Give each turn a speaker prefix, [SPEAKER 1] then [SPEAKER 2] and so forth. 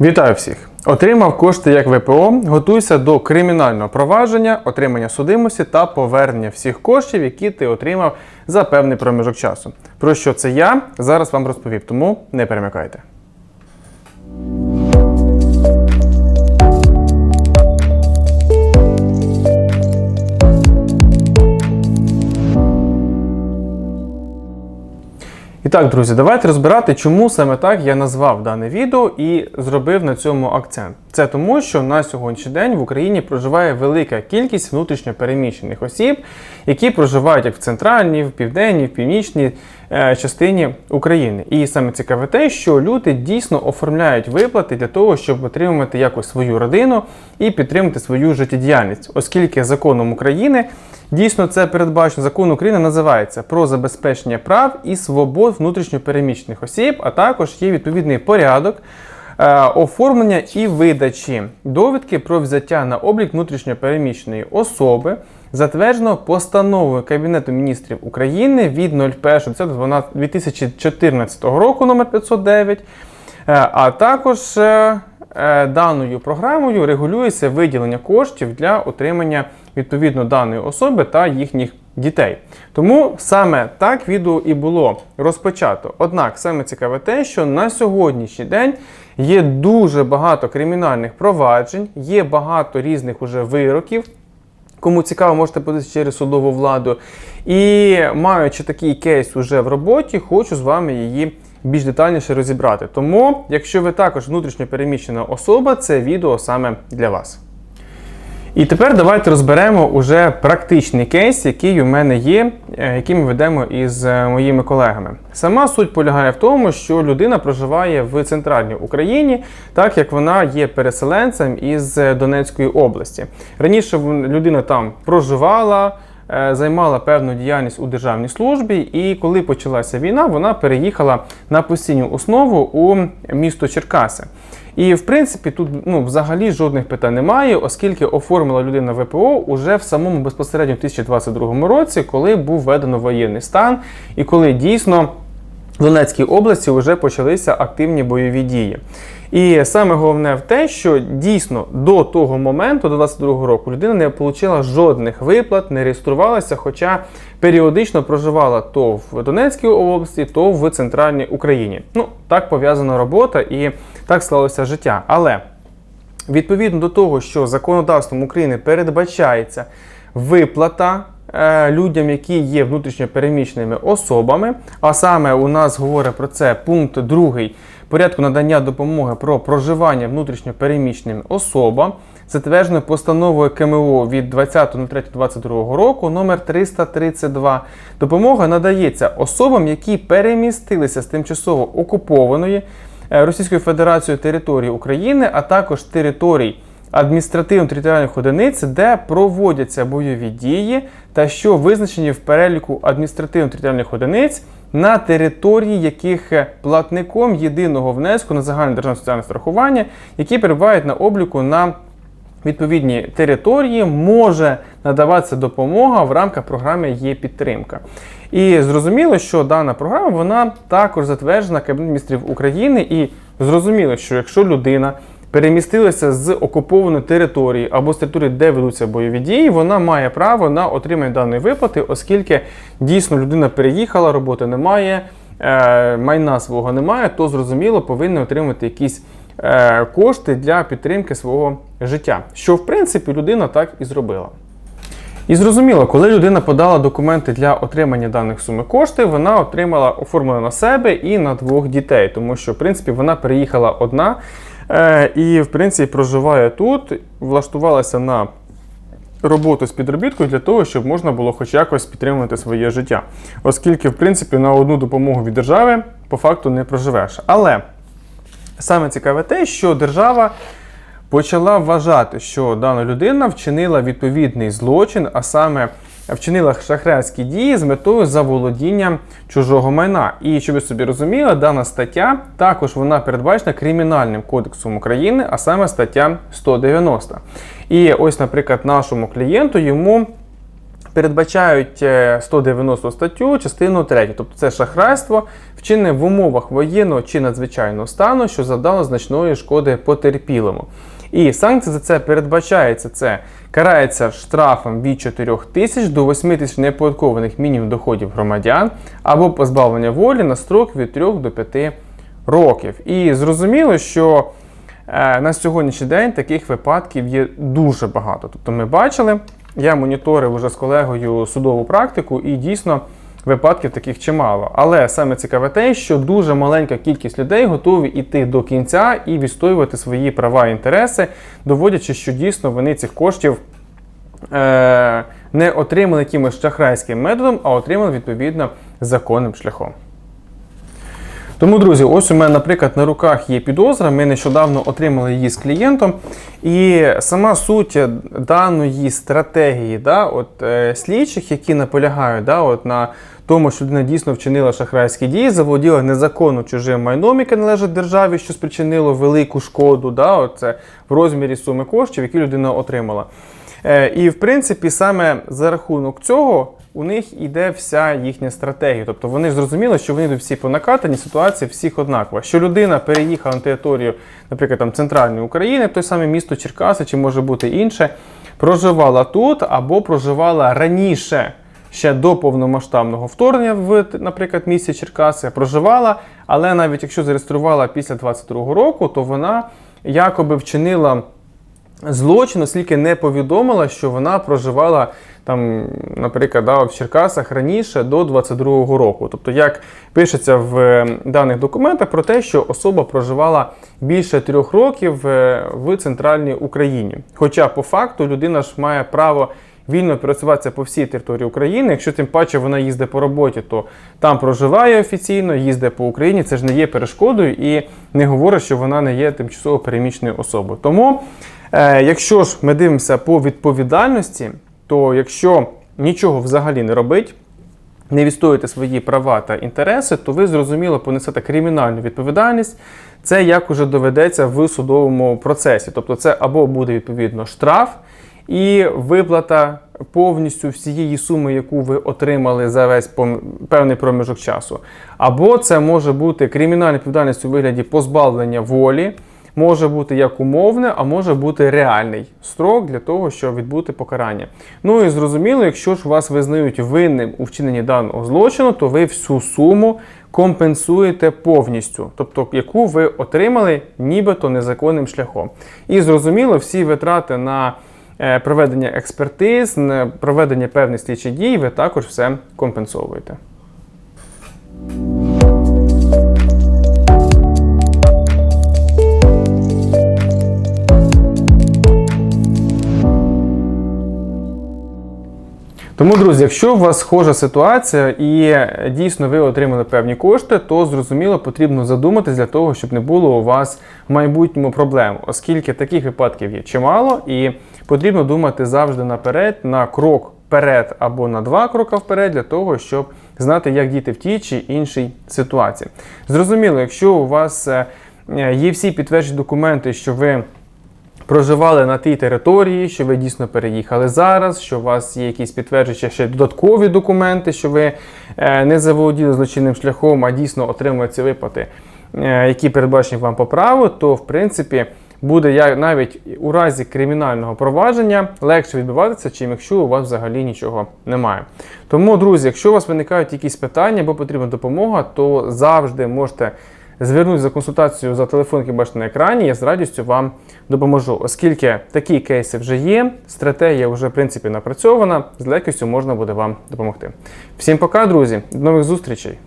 [SPEAKER 1] Вітаю всіх! Отримав кошти як ВПО, готуйся до кримінального провадження, отримання судимості та повернення всіх коштів, які ти отримав за певний проміжок часу. Про що це я зараз вам розповів, тому не перемикайте. Так, друзі, давайте розбирати, чому саме так я назвав дане відео і зробив на цьому акцент. Це тому, що на сьогоднішній день в Україні проживає велика кількість внутрішньо переміщених осіб, які проживають як в центральній, в південній, в північній е, частині України. І саме цікаве те, що люди дійсно оформляють виплати для того, щоб отримувати якось свою родину і підтримати свою життєдіяльність, оскільки законом України. Дійсно, це передбачено закон України називається про забезпечення прав і свобод внутрішньопереміщених осіб, а також є відповідний порядок е, оформлення і видачі довідки про взяття на облік внутрішньопереміщеної особи, затверджено постановою Кабінету міністрів України від 01.2014 року номер 509, е, а також е, даною програмою регулюється виділення коштів для отримання відповідно даної особи та їхніх дітей. Тому саме так відео і було розпочато. Однак саме цікаве те, що на сьогоднішній день є дуже багато кримінальних проваджень, є багато різних уже вироків. Кому цікаво, можете подивитися через судову владу. І маючи такий кейс уже в роботі, хочу з вами її більш детальніше розібрати. Тому, якщо ви також внутрішньо переміщена особа, це відео саме для вас. І тепер давайте розберемо уже практичний кейс, який у мене є, е, який ми ведемо із е, моїми колегами. Сама суть полягає в тому, що людина проживає в центральній Україні, так як вона є переселенцем із е, Донецької області. Раніше людина там проживала. Займала певну діяльність у державній службі, і коли почалася війна, вона переїхала на постійну основу у місто Черкаси. І в принципі тут ну, взагалі жодних питань немає, оскільки оформила людина ВПО уже в самому безпосередньо 2022 році, коли був введено воєнний стан, і коли дійсно в Донецькій області вже почалися активні бойові дії. І саме головне в те, що дійсно до того моменту, до 22-го року, людина не отримала жодних виплат, не реєструвалася, хоча періодично проживала то в Донецькій області, то в центральній Україні. Ну так пов'язана робота і так склалося життя. Але Відповідно до того, що законодавством України передбачається виплата людям, які є внутрішньо переміщеними особами, а саме у нас говорить про це пункт 2 порядку надання допомоги про проживання внутрішньо переміщеним особам, затверджено постановою КМУ від 20.03.22 року номер 332. Допомога надається особам, які перемістилися з тимчасово окупованої е, Російською Федерацією території України, а також територій адміністративно-територіальних одиниць, де проводяться бойові дії, та що визначені в переліку адміністративно-територіальних одиниць, на території яких платником єдиного внеску на загальне державне соціальне страхування, які перебувають на обліку на відповідні території може надаватися допомога в рамках програми є підтримка. І зрозуміло, що дана програма вона також затверджена Кабінетом міністрів України, і зрозуміло, що якщо людина перемістилася з окупованої території або з території, де ведуться бойові дії, вона має право на отримання даної виплати, оскільки дійсно людина переїхала, роботи немає, е, майна свого немає, то зрозуміло повинна отримати якісь е, кошти для підтримки свого життя. Що в принципі людина так і зробила. І зрозуміло, коли людина подала документи для отримання даних суми коштів, вона отримала оформлено на себе і на двох дітей, тому що в принципі вона переїхала одна і в принципі проживає тут, влаштувалася на роботу з підробіткою для того, щоб можна було хоч якось підтримувати своє життя. Оскільки, в принципі, на одну допомогу від держави по факту не проживеш. Але саме цікаве те, що держава почала вважати, що дана людина вчинила відповідний злочин, а саме вчинила шахрайські дії з метою заволодіння чужого майна. І щоб ви собі розуміли, дана стаття також вона передбачена Кримінальним кодексом України, а саме стаття 190. І ось, наприклад, нашому клієнту йому передбачають е, 190 статтю, частину 3. Тобто це шахрайство, вчинене в умовах воєнного чи надзвичайного стану, що завдало значної шкоди потерпілому. І санкція за це передбачається. Це карається штрафом від 4 тисяч до 8 тисяч неоподаткованих мінімум доходів громадян або позбавлення волі на строк від 3 до 5 років. І зрозуміло, що е, на сьогоднішній день таких випадків є дуже багато. Тобто ми бачили, я моніторив уже з колегою судову практику, і дійсно випадків таких чимало. Але саме цікаве те, що дуже маленька кількість людей готові йти до кінця і відстоювати свої права і інтереси, доводячи, що дійсно вони цих коштів. е, Не отримали якимось шахрайським методом, а отримали відповідно законним шляхом. Тому, друзі, ось у мене, наприклад, на руках є підозра. Ми нещодавно отримали її з клієнтом. І сама суть даної стратегії, да, от, е, слідчих, які наполягають да, от, на тому, що людина дійсно вчинила шахрайські дії, заволоділа незаконно чужим майном, яке належить державі, що спричинило велику шкоду, да, от, це в розмірі суми коштів, які людина отримала. Е, І в принципі, саме за рахунок цього у них іде вся їхня стратегія. Тобто вони зрозуміли, що вони всі по накатані, ситуація всіх однакова. Що людина переїхала на територію, наприклад, там центральної України, той саме місто Черкаси, чи може бути інше, проживала тут або проживала раніше. Ще до повномасштабного вторгнення в, наприклад, місті Черкаси проживала, але навіть якщо зареєструвала після 22-го року, то вона якоби вчинила злочин, оскільки не повідомила, що вона проживала там, наприклад, да, в Черкасах раніше до 22-го року. Тобто, як пишеться в е, даних документах про те, що особа проживала більше трьох років е, в центральній Україні. Хоча по факту людина ж має право. Вільно пересуватися по всій території України. Якщо тим паче вона їздить по роботі, то там проживає офіційно, їздить по Україні. Це ж не є перешкодою і не говорить, що вона не є тимчасово переміщеною особою. Тому, е, якщо ж ми дивимося по відповідальності, то якщо нічого взагалі не робить, не відстоюєте свої права та інтереси, то ви зрозуміло понесете кримінальну відповідальність. Це як уже доведеться в судовому процесі. Тобто, це або буде відповідно штраф і виплата повністю всієї суми, яку ви отримали за весь певний проміжок часу. Або це може бути кримінальна відповідальність у вигляді позбавлення волі. Може бути як умовне, а може бути реальний строк для того, щоб відбути покарання. Ну і зрозуміло, якщо ж вас визнають винним у вчиненні даного злочину, то ви всю суму компенсуєте повністю, тобто яку ви отримали нібито незаконним шляхом. І зрозуміло, всі витрати на проведення експертиз, проведення певних слідчих дій, ви також все компенсовуєте. Тому, друзі, якщо у вас схожа ситуація і е, дійсно ви отримали певні кошти, то зрозуміло потрібно задуматись для того, щоб не було у вас в майбутньому проблем, оскільки таких випадків є чимало, і потрібно думати завжди наперед, на крок вперед або на два кроки вперед, для того, щоб знати, як діяти в тій чи іншій ситуації. Зрозуміло, якщо у вас е, е, є всі підтверджені документи, що ви проживали на тій території, що ви дійсно переїхали зараз, що у вас є якісь підтверджуючі ще додаткові документи, що ви е, не заволоділи злочинним шляхом, а дійсно отримуєте ці виплати, е, які передбачені вам по праву, то в принципі. Буде навіть у разі кримінального провадження легше відбуватися, чим якщо у вас взагалі нічого немає. Тому, друзі, якщо у вас виникають якісь питання або потрібна допомога, то завжди можете звернутися за консультацією за телефон, який бачите на екрані, я з радістю вам допоможу, оскільки такі кейси вже є, стратегія вже в принципі напрацьована, з легкістю можна буде вам допомогти. Всім пока, друзі, до нових зустрічей!